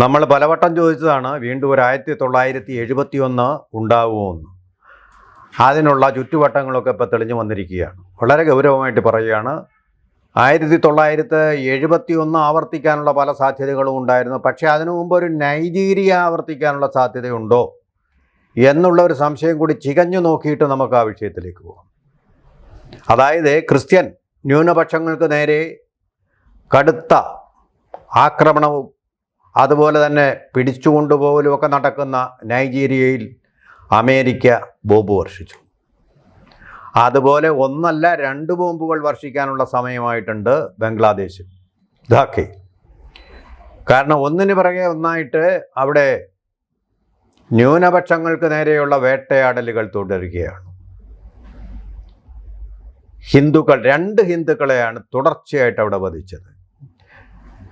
നമ്മൾ പലവട്ടം ചോദിച്ചതാണ് വീണ്ടും ഒരു ആയിരത്തി തൊള്ളായിരത്തി എഴുപത്തി ഒന്ന് ഉണ്ടാവുമോ എന്ന് അതിനുള്ള ചുറ്റുവട്ടങ്ങളൊക്കെ ഇപ്പോൾ തെളിഞ്ഞു വന്നിരിക്കുകയാണ്. വളരെ ഗൗരവമായിട്ട് പറയുകയാണ് ആയിരത്തി തൊള്ളായിരത്തി എഴുപത്തി ഒന്ന് ആവർത്തിക്കാനുള്ള പല സാധ്യതകളും ഉണ്ടായിരുന്നു. പക്ഷേ അതിനു മുമ്പ് ഒരു നൈജീരിയ ആവർത്തിക്കാനുള്ള സാധ്യതയുണ്ടോ എന്നുള്ള ഒരു സംശയം കൂടി ചികഞ്ഞു നോക്കിയിട്ട് നമുക്ക് ആ വിഷയത്തിലേക്ക് പോകാം അതായത് ക്രിസ്ത്യൻ ന്യൂനപക്ഷങ്ങൾക്ക് നേരെ കടുത്ത ആക്രമണവും അതുപോലെ തന്നെ പിടിച്ചുകൊണ്ടുപോകലും ഒക്കെ നടക്കുന്ന നൈജീരിയയിൽ അമേരിക്ക ബോംബ് വർഷിച്ചു. അതുപോലെ ഒന്നല്ല രണ്ട് ബോംബുകൾ വർഷിക്കാനുള്ള സമയമായിട്ടുണ്ട് ബംഗ്ലാദേശിൽ. ധാക്കെ കാരണം ഒന്നിന് പിറകെ ഒന്നായിട്ട് അവിടെ ന്യൂനപക്ഷങ്ങൾക്ക് നേരെയുള്ള വേട്ടയാടലുകൾ തുടരുകയാണ്. ഹിന്ദുക്കൾ രണ്ട് ഹിന്ദുക്കളെയാണ് തുടർച്ചയായിട്ട് അവിടെ വധിച്ചത്.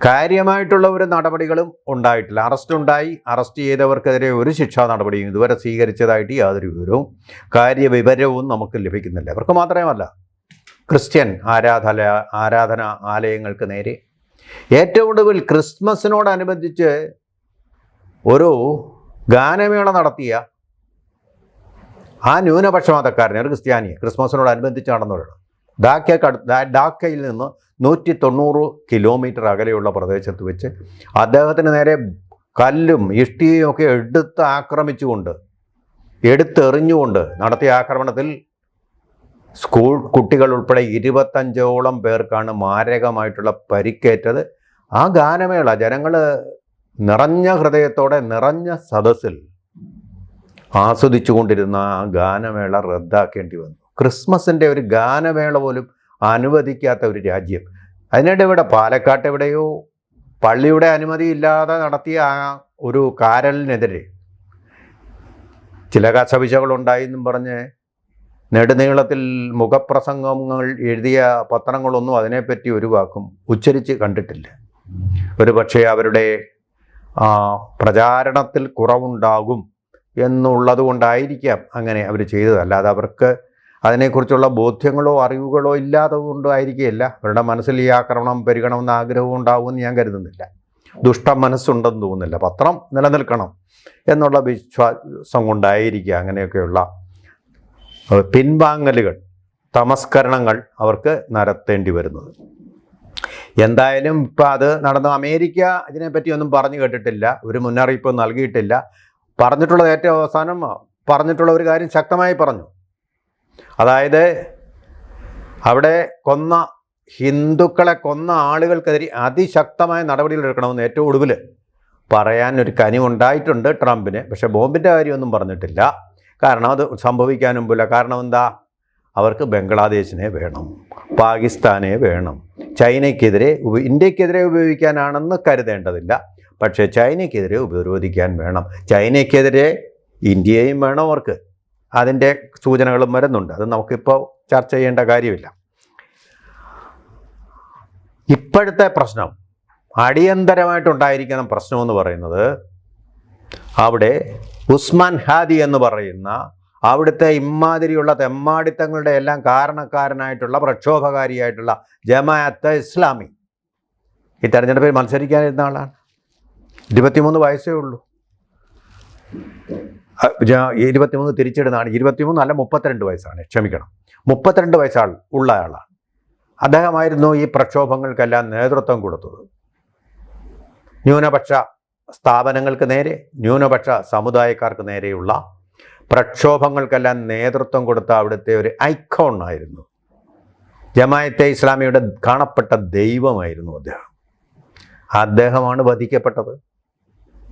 കാര്യമായിട്ടുള്ള ഒരു നടപടികളും ഉണ്ടായിട്ടില്ല. അറസ്റ്റ് ഉണ്ടായി. അറസ്റ്റ് ചെയ്തവർക്കെതിരെ ഒരു ശിക്ഷാ നടപടിയും ഇതുവരെ സ്വീകരിച്ചതായിട്ട് യാതൊരു വിവരവും കാര്യവിവരവും നമുക്ക് ലഭിക്കുന്നില്ല. അവർക്ക് മാത്രമല്ല ക്രിസ്ത്യൻ ആരാധന ആരാധന ആലയങ്ങൾക്ക് നേരെ ഏറ്റവും ഒടുവിൽ ക്രിസ്മസിനോടനുബന്ധിച്ച് ഒരു ഗാനമേള നടത്തിയ ആ ന്യൂനപക്ഷ മതക്കാരനെ ഒരു ക്രിസ്ത്യാനിയെ ക്രിസ്മസിനോടനുബന്ധിച്ച് നടന്നവരാണ്. ഡാക്കയ്ക്ക് ഡാക്കയിൽ നിന്ന് നൂറ്റി തൊണ്ണൂറ് കിലോമീറ്റർ അകലെയുള്ള പ്രദേശത്ത് വെച്ച് അദ്ദേഹത്തിന് നേരെ കല്ലും ഇഷ്ടിയും ഒക്കെ എടുത്ത് ആക്രമിച്ചുകൊണ്ട് എടുത്തെറിഞ്ഞുകൊണ്ട് നടത്തിയ ആക്രമണത്തിൽ സ്കൂൾ കുട്ടികൾ ഉൾപ്പെടെ ഇരുപത്തഞ്ചോളം പേർക്കാണ് മാരകമായിട്ടുള്ള പരിക്കേറ്റത്. ആ ഗാനമേള ജനങ്ങൾ നിറഞ്ഞ ഹൃദയത്തോടെ നിറഞ്ഞ സദസ്സിൽ ആസ്വദിച്ചു കൊണ്ടിരുന്ന ആ ഗാനമേള റദ്ദാക്കേണ്ടി വന്നു. ക്രിസ്മസിന്റെ ഒരു ഗാനമേള പോലും അനുവദിക്കാത്ത ഒരു രാജ്യം. അതിനിടെ ഇവിടെ പാലക്കാട്ട് എവിടെയോ പള്ളിയുടെ അനുമതിയില്ലാതെ നടത്തിയ ആ ഒരു കാരലിനെതിരെ ചില കസവിശകളുണ്ടായിരുന്നു പറഞ്ഞ് നെടുനീളത്തിൽ മുഖപ്രസംഗങ്ങൾ എഴുതിയ പത്രങ്ങളൊന്നും അതിനെപ്പറ്റി ഒരു വാക്കും ഉച്ചരിച്ച് കണ്ടിട്ടില്ല. ഒരു പക്ഷേ അവരുടെ പ്രചാരണത്തിൽ കുറവുണ്ടാകും എന്നുള്ളത് കൊണ്ടായിരിക്കാം അങ്ങനെ അവർ ചെയ്തത്. അല്ലാതെ അവർക്ക് അതിനെക്കുറിച്ചുള്ള ബോധ്യങ്ങളോ അറിവുകളോ ഇല്ലാതെ കൊണ്ടോ ആയിരിക്കുകയില്ല. അവരുടെ മനസ്സിൽ ഈ ആക്രമണം പെരുകണമെന്ന് ആഗ്രഹവും ഉണ്ടാവുമെന്ന് ഞാൻ കരുതുന്നില്ല. ദുഷ്ട മനസ്സുണ്ടെന്ന് തോന്നുന്നില്ല. പത്രം നിലനിൽക്കണം എന്നുള്ള വിശ്വാസം കൊണ്ടായിരിക്കുക അങ്ങനെയൊക്കെയുള്ള പിൻവാങ്ങലുകൾ തമസ്കരണങ്ങൾ അവർക്ക് നടത്തേണ്ടി വരുന്നത്. എന്തായാലും ഇപ്പം അത് നടന്ന അമേരിക്ക ഇതിനെപ്പറ്റി ഒന്നും പറഞ്ഞു കേട്ടിട്ടില്ല. ഒരു മുന്നറിയിപ്പ് നൽകിയിട്ടില്ല. പറഞ്ഞിട്ടുള്ളത് ഏറ്റവും അവസാനം പറഞ്ഞിട്ടുള്ള ഒരു കാര്യം ശക്തമായി പറഞ്ഞു. അതായത് അവിടെ കൊന്ന ഹിന്ദുക്കളെ കൊന്ന ആളുകൾക്കെതിരെ അതിശക്തമായ നടപടികൾ എടുക്കണമെന്ന് ഏറ്റവും ഒടുവിൽ കനി ഉണ്ടായിട്ടുണ്ട് ട്രംപിന്. പക്ഷേ ബോംബിന്റെ കാര്യമൊന്നും പറഞ്ഞിട്ടില്ല. കാരണം അത് സംഭവിക്കാനും പോല കാരണം എന്താ? അവർക്ക് ബംഗ്ലാദേശിനെ വേണം പാകിസ്ഥാനെ വേണം. ചൈനയ്ക്കെതിരെ ഇന്ത്യക്കെതിരെ ഉപയോഗിക്കാനാണെന്ന് കരുതേണ്ടതില്ല. പക്ഷേ ചൈനയ്ക്കെതിരെ ഉപരോധിക്കാൻ വേണം. ചൈനയ്ക്കെതിരെ ഇന്ത്യയും വേണം അവർക്ക്. അതിന്റെ സൂചനകളും വരുന്നുണ്ട്. അത് നമുക്കിപ്പോൾ ചർച്ച ചെയ്യേണ്ട കാര്യമില്ല. ഇപ്പോഴത്തെ പ്രശ്നം അടിയന്തരമായിട്ടുണ്ടായിരിക്കുന്ന പ്രശ്നമെന്ന് പറയുന്നത് അവിടെ ഉസ്മാൻ ഹാദി എന്ന് പറയുന്ന അവിടുത്തെ ഇമ്മാതിരിയുള്ള തെമ്മാടിത്തങ്ങളുടെ എല്ലാം കാരണക്കാരനായിട്ടുള്ള പ്രക്ഷോഭകാരിയായിട്ടുള്ള ജമാഅത്ത് ഇസ്ലാമി. ഈ തെരഞ്ഞെടുപ്പിൽ മത്സരിക്കാനിരുന്ന ആളാണ്. ഇരുപത്തിമൂന്ന് വയസ്സേ ഉള്ളൂ. ഇരുപത്തിമൂന്ന് തിരിച്ചിടുന്നതാണ് ഇരുപത്തിമൂന്ന് അല്ല മുപ്പത്തിരണ്ട് വയസ്സാണ്. ക്ഷമിക്കണം. മുപ്പത്തിരണ്ട് വയസ്സാൾ ഉള്ള ആളാണ് അദ്ദേഹമായിരുന്നു ഈ പ്രക്ഷോഭങ്ങൾക്കെല്ലാം നേതൃത്വം കൊടുത്തത്. ന്യൂനപക്ഷ സ്ഥാപനങ്ങൾക്ക് നേരെ ന്യൂനപക്ഷ സമുദായക്കാർക്ക് നേരെയുള്ള പ്രക്ഷോഭങ്ങൾക്കെല്ലാം നേതൃത്വം കൊടുത്ത അവിടുത്തെ ഒരു ഐക്കോൺ ആയിരുന്നു. ജമായത്തെ ഇസ്ലാമിയുടെ കാണപ്പെട്ട ദൈവമായിരുന്നു അദ്ദേഹം. അദ്ദേഹമാണ് വധിക്കപ്പെട്ടത്.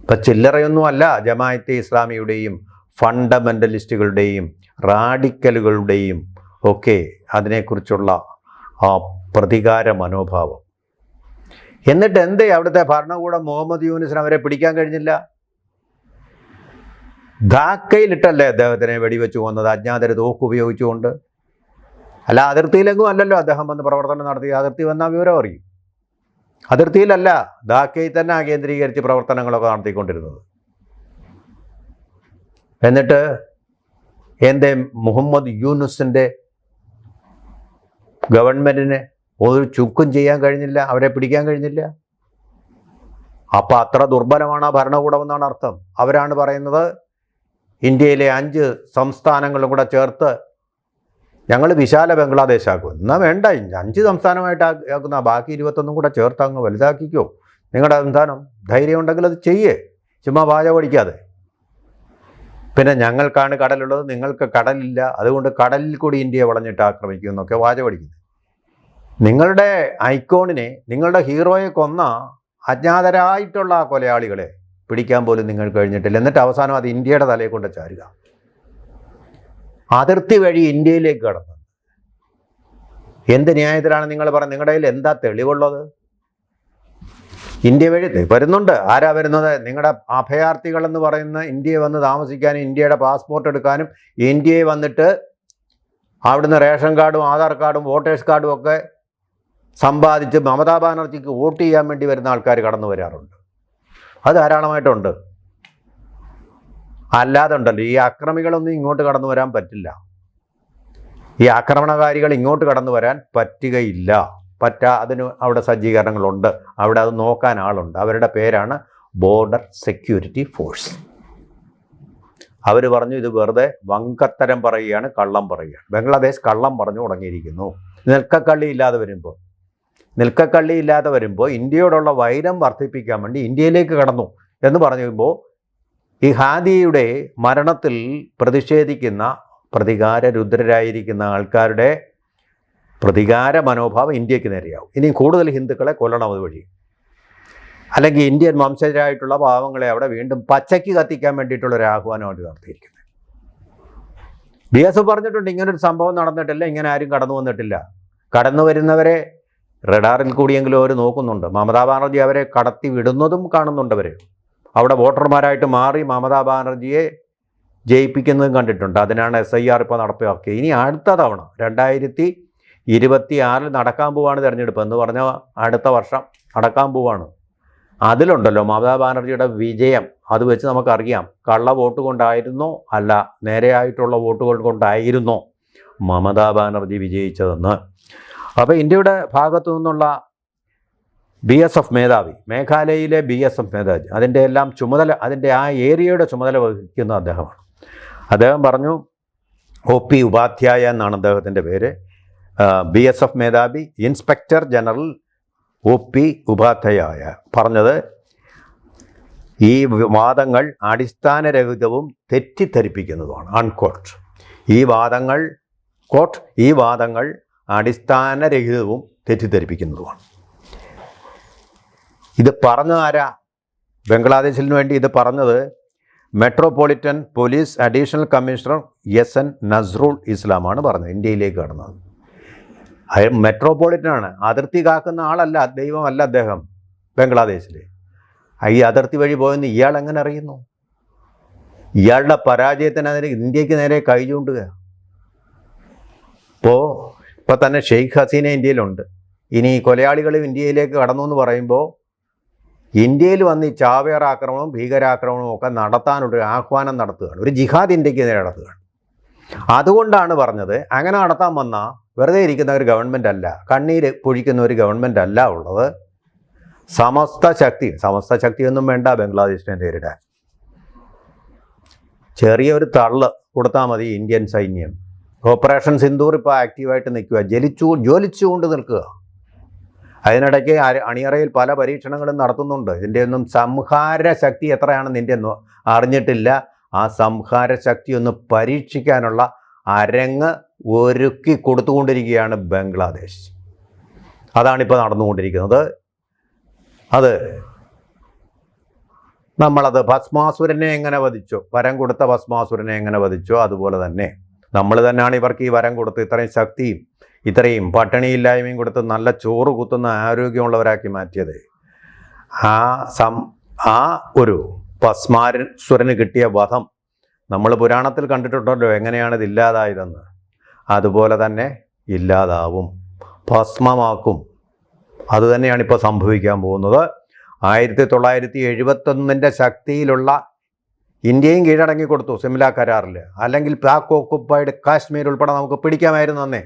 ഇപ്പം ചില്ലറയൊന്നും അല്ല ജമായത്തെ ഇസ്ലാമിയുടെയും ഫണ്ടമെന്റലിസ്റ്റുകളുടെയും റാഡിക്കലുകളുടെയും ഒക്കെ അതിനെക്കുറിച്ചുള്ള ആ പ്രതികാര മനോഭാവം എന്നിട്ട് എന്തേ അവിടുത്തെ ഭരണകൂടം മുഹമ്മദ് യൂനിസിന് അവരെ പിടിക്കാൻ കഴിഞ്ഞില്ല? ധാക്കയിലിട്ടല്ലേ അദ്ദേഹത്തിനെ വെടിവെച്ചു കൊന്നത്? അജ്ഞാതര തോക്ക് ഉപയോഗിച്ചുകൊണ്ട്. അല്ല അതിർത്തിയിലെങ്ങും അല്ലല്ലോ അദ്ദേഹം വന്ന് പ്രവർത്തനം നടത്തി. അതിർത്തി വന്നാൽ വിവരം അറിയും. അതിർത്തിയിലല്ല ധാക്കയിൽ തന്നെ കേന്ദ്രീകരിച്ച് പ്രവർത്തനങ്ങളൊക്കെ നടത്തിക്കൊണ്ടിരുന്നത്. എന്നിട്ട് എന്റെ മുഹമ്മദ് യൂനുസിന്റെ ഗവൺമെന്റിന് ഒരു ചുക്കും ചെയ്യാൻ കഴിഞ്ഞില്ല അവരെ പിടിക്കാൻ കഴിഞ്ഞില്ല. അപ്പോൾ അത്ര ദുർബലമാണ് ആ ഭരണകൂടമെന്നാണ് അർത്ഥം. അവരാണ് പറയുന്നത് ഇന്ത്യയിലെ അഞ്ച് സംസ്ഥാനങ്ങളും കൂടെ ചേർത്ത് ഞങ്ങൾ വിശാല ബംഗ്ലാദേശ് ആക്കും എന്നാൽ വേണ്ട അഞ്ച് സംസ്ഥാനമായിട്ട് ആക്കി- ആക്കുന്ന ബാക്കി ഇരുപത്തൊന്നും കൂടെ ചേർത്ത് അങ്ങ് വലുതാക്കിക്കോ. നിങ്ങളുടെ സംസ്ഥാനം ധൈര്യം ഉണ്ടെങ്കിൽ അത് ചെയ്യേ. ചുമ്മാ വാച പഠിക്കാതെ. പിന്നെ ഞങ്ങൾക്കാണ് കടലുള്ളത് നിങ്ങൾക്ക് കടലില്ല. അതുകൊണ്ട് കടലിൽ കൂടി ഇന്ത്യയെ വളഞ്ഞിട്ട് ആക്രമിക്കും എന്നൊക്കെ വാച പഠിക്കുന്നത് നിങ്ങളുടെ ഐക്കോണിനെ നിങ്ങളുടെ ഹീറോയെ കൊന്ന അജ്ഞാതരായിട്ടുള്ള ആ കൊലയാളികളെ പിടിക്കാൻ പോലും നിങ്ങൾ കഴിഞ്ഞിട്ടില്ല. എന്നിട്ട് അവസാനം അത് ഇന്ത്യയുടെ തലയെ കൊണ്ട് ചാരുക. അതിർത്തി വഴി ഇന്ത്യയിലേക്ക് കടന്നു. എന്ത് ന്യായത്തിലാണ് നിങ്ങൾ പറയുന്നത് നിങ്ങളുടെ കയ്യിൽ എന്താ തെളിവുള്ളത്? ഇന്ത്യ വഴി വരുന്നുണ്ട്. ആരാ വരുന്നത്? നിങ്ങളുടെ അഭയാർത്ഥികൾ എന്ന് പറയുന്ന ഇന്ത്യയെ വന്ന് താമസിക്കാനും ഇന്ത്യയുടെ പാസ്പോർട്ട് എടുക്കാനും ഇന്ത്യയെ വന്നിട്ട് അവിടുന്ന് റേഷൻ കാർഡും ആധാർ കാർഡും വോട്ടേഴ്സ് കാർഡും ഒക്കെ സമ്പാദിച്ച് മമതാ ബാനർജിക്ക് വോട്ട് ചെയ്യാൻ വേണ്ടി വരുന്ന ആൾക്കാർ കടന്നു വരാറുണ്ട്. അത് ധാരാളമായിട്ടുണ്ട്. അല്ലാതെ ഉണ്ടല്ലോ ഈ അക്രമികളൊന്നും ഇങ്ങോട്ട് കടന്നു വരാൻ പറ്റില്ല. ഈ ആക്രമണകാരികൾ ഇങ്ങോട്ട് കടന്നു വരാൻ പറ്റുകയില്ല. പറ്റാ അതിന് അവിടെ സജ്ജീകരണങ്ങളുണ്ട്. അവിടെ അത് നോക്കാൻ ആളുണ്ട്. അവരുടെ പേരാണ് ബോർഡർ സെക്യൂരിറ്റി ഫോഴ്സ് അവർ പറഞ്ഞു ഇത് വെറുതെ വങ്കത്തരം പറയുകയാണ് കള്ളം പറയുകയാണ്. ബംഗ്ലാദേശ് കള്ളം പറഞ്ഞു തുടങ്ങിയിരിക്കുന്നു. നിൽക്കക്കള്ളി ഇല്ലാതെ വരുമ്പോൾ നിൽക്കക്കള്ളി ഇല്ലാതെ വരുമ്പോൾ ഇന്ത്യയോടുള്ള വൈരം വർദ്ധിപ്പിക്കാൻ വേണ്ടി ഇന്ത്യയിലേക്ക് കടന്നു എന്ന് പറയുമ്പോൾ ഈ ഹാദിയുടെ മരണത്തിൽ പ്രതിഷേധിക്കുന്ന പ്രതികാര രുദ്രരായിരിക്കുന്ന ആൾക്കാരുടെ പ്രതികാര മനോഭാവം ഇന്ത്യയ്ക്ക് നേരെയാവും. ഇനി കൂടുതൽ ഹിന്ദുക്കളെ കൊല്ലണം അതുവഴി. അല്ലെങ്കിൽ ഇന്ത്യൻ വംശജരായിട്ടുള്ള പാവങ്ങളെ അവിടെ വീണ്ടും പച്ചയ്ക്ക് കത്തിക്കാൻ വേണ്ടിയിട്ടുള്ള ഒരു ആഹ്വാനമാണ് നടത്തിയിരിക്കുന്നത്. ബി എസ് പറഞ്ഞിട്ടുണ്ട് ഇങ്ങനൊരു സംഭവം നടന്നിട്ടില്ല ഇങ്ങനെ ആരും കടന്നു വന്നിട്ടില്ല. കടന്നു വരുന്നവരെ റഡാറിൽ കൂടിയെങ്കിലും അവർ നോക്കുന്നുണ്ട്. മമതാ ബാനർജി അവരെ കടത്തി വിടുന്നതും കാണുന്നുണ്ട് അവർ അവിടെ വോട്ടർമാരായിട്ട് മാറി മമതാ ബാനർജിയെ ജയിപ്പിക്കുന്നതും കണ്ടിട്ടുണ്ട്. അതിനാണ് എസ് ഐ ആർ ഇപ്പോൾ നടപ്പിലാക്കിയത്. ഇനി അടുത്ത തവണ രണ്ടായിരത്തി ഇരുപത്തി ആറിൽ നടക്കാൻ പോവാണ് തിരഞ്ഞെടുപ്പ് എന്ന് പറഞ്ഞാൽ അടുത്ത വർഷം നടക്കാൻ പോവാണ്. അതിലുണ്ടല്ലോ മമതാ ബാനർജിയുടെ വിജയം. അത് വെച്ച് നമുക്കറിയാം കള്ള വോട്ട് കൊണ്ടായിരുന്നോ അല്ല നേരെയായിട്ടുള്ള വോട്ടുകൾ കൊണ്ടായിരുന്നോ മമതാ ബാനർജി വിജയിച്ചതെന്ന്. അപ്പോൾ ഇന്ത്യയുടെ ഭാഗത്തു നിന്നുള്ള ബി എസ് എഫ് മേധാവി മേഘാലയയിലെ ബി എസ് എഫ് മേധാവി. അതിന്റെ എല്ലാം ചുമതല അതിന്റെ ആ ഏരിയയുടെ ചുമതല വഹിക്കുന്ന അദ്ദേഹമാണ്. അദ്ദേഹം പറഞ്ഞു ഒ പി ഉപാധ്യായ എന്നാണ് അദ്ദേഹത്തിന്റെ പേര്. ബി എസ് എഫ് മേധാവി inspector general O P Upadhyay പറഞ്ഞത് ഈ വാദങ്ങൾ അടിസ്ഥാനരഹിതവും തെറ്റിദ്ധരിപ്പിക്കുന്നതുമാണ്. അൺകോട്ട് ഈ വാദങ്ങൾ കോട്ട് ഈ വാദങ്ങൾ അടിസ്ഥാനരഹിതവും തെറ്റിദ്ധരിപ്പിക്കുന്നതുമാണ്. ഇത് പറഞ്ഞത് ആരാ? ബംഗ്ലാദേശിന് വേണ്ടി ഇത് പറഞ്ഞത് metropolitan police additional commissioner S N Nazrul ഇസ്ലാമാണ് പറഞ്ഞത്. ഇന്ത്യയിലേക്ക് കടന്നത്. മെട്രോപൊളിറ്റനാണ്. അതിർത്തി കാക്കുന്ന ആളല്ല ദൈവമല്ല അദ്ദേഹം ബംഗ്ലാദേശിൽ ഈ അതിർത്തി വഴി പോയെന്ന് ഇയാൾ എങ്ങനെ അറിയുന്നു? ഇയാളുടെ പരാജയത്തിനെതിരെ ഇന്ത്യയ്ക്ക് നേരെ കൈ ചൂണ്ടുക. ഇപ്പോൾ ഇപ്പോൾ തന്നെ ഷെയ്ഖ് ഹസീന ഇന്ത്യയിലുണ്ട്. ഇനി കൊലയാളികളും ഇന്ത്യയിലേക്ക് കടന്നു എന്ന് പറയുമ്പോൾ ഇന്ത്യയിൽ വന്ന് ഈ ചാവേർ ആക്രമണവും ഭീകരാക്രമണവും ഒക്കെ നടത്താനൊരു ആഹ്വാനം നടത്തുകയാണ്. ഒരു ജിഹാദ് ഇന്ത്യയ്ക്ക് നേരെ നടത്തുകയാണ്. അതുകൊണ്ടാണ് പറഞ്ഞത് അങ്ങനെ നടത്താൻ വന്ന വെറുതെ ഇരിക്കുന്ന ഒരു ഗവൺമെന്റ് അല്ല കണ്ണീര് പൊഴിക്കുന്ന ഒരു ഗവൺമെന്റ് അല്ല ഉള്ളത്. സമസ്ത ശക്തി സമസ്ത ശക്തിയൊന്നും വേണ്ട ബംഗ്ലാദേശിനെ നേരിടാൻ. ചെറിയൊരു തള്ള് കൊടുത്താൽ മതി ഇന്ത്യൻ സൈന്യം. ഓപ്പറേഷൻ സിന്ദൂർ ഇപ്പോൾ ആക്റ്റീവായിട്ട് നിൽക്കുക ജലിച്ചു ജ്വലിച്ചുകൊണ്ട് നിൽക്കുക അതിനിടയ്ക്ക് അണിയറയിൽ പല പരീക്ഷണങ്ങളും നടത്തുന്നുണ്ട്. ഇതിന്റെ ഒന്നും സംഹാര ശക്തി എത്രയാണെന്ന് ഒന്നും അറിഞ്ഞിട്ടില്ല. ആ സംഹാര ശക്തി ഒന്ന് പരീക്ഷിക്കാനുള്ള അരങ്ങ് ഒരുക്കി കൊടുത്തുകൊണ്ടിരിക്കുകയാണ് ബംഗ്ലാദേശ്. അതാണിപ്പോൾ നടന്നുകൊണ്ടിരിക്കുന്നത്. അത് നമ്മളത് ഭസ്മാസുരനെ എങ്ങനെ വധിച്ചോ? വരം കൊടുത്ത ഭസ്മാസുരനെ എങ്ങനെ വധിച്ചോ? അതുപോലെ തന്നെ നമ്മൾ തന്നെയാണ് ഇവർക്ക് ഈ വരം കൊടുത്ത് ഇത്രയും ശക്തിയും ഇത്രയും പട്ടിണിയില്ലായ്മയും കൊടുത്ത് നല്ല ചോറ് കുത്തുന്ന ആരോഗ്യമുള്ളവരാക്കി മാറ്റിയത്. ആ സം ആ ഒരു ഭസ്മാരസ്വരന് കിട്ടിയ വധം നമ്മൾ പുരാണത്തിൽ കണ്ടിട്ടുണ്ടല്ലോ എങ്ങനെയാണ് ഇത് ഇല്ലാതായതെന്ന്. അതുപോലെ തന്നെ ഇല്ലാതാവും ഭസ്മമാക്കും. അതുതന്നെയാണ് ഇപ്പോൾ സംഭവിക്കാൻ പോകുന്നത്. ആയിരത്തി തൊള്ളായിരത്തി എഴുപത്തൊന്നിന്റെ ശക്തിയിലുള്ള ഇന്ത്യയും കീഴടങ്ങി കൊടുത്തു സിംല കരാറിൽ. അല്ലെങ്കിൽ പാക് ഓക്കുപ്പൈഡ് കാശ്മീർ ഉൾപ്പെടെ നമുക്ക് പിടിക്കാമായിരുന്നു അന്നേ.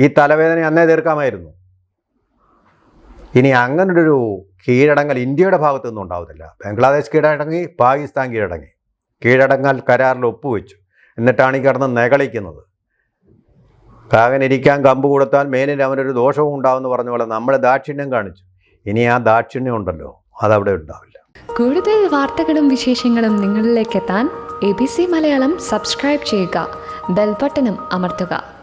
ഈ തലവേദന അന്നേ തീർക്കാമായിരുന്നു. ഇനി അങ്ങനെ ഒരു കീഴടങ്ങൽ ഇന്ത്യയുടെ ഭാഗത്തു നിന്നും ഉണ്ടാവത്തില്ല. ബംഗ്ലാദേശ് കീഴടങ്ങി പാകിസ്ഥാൻ കീഴടങ്ങി. കീഴടങ്ങൽ കരാറിൽ ഒപ്പുവെച്ചു. എന്നിട്ടാണ് ഈ കിടന്ന് നെകളിക്കുന്നത്. കാകനിരിക്കാൻ കമ്പ് കൊടുത്താൽ മേലിൽ അവനൊരു ദോഷവും ഉണ്ടാവുമെന്ന് പറഞ്ഞ പോലെ നമ്മൾ ദാക്ഷിണ്യം കാണിച്ചു. ഇനി ആ ദാക്ഷിണ്യം ഉണ്ടല്ലോ അതവിടെ ഉണ്ടാവില്ല. കൂടുതൽ വാർത്തകളും വിശേഷങ്ങളും നിങ്ങളിലേക്ക് എത്താൻ A B C Malayalam subscribe ചെയ്യുക. ബെൽബട്ടനും അമർത്തുക.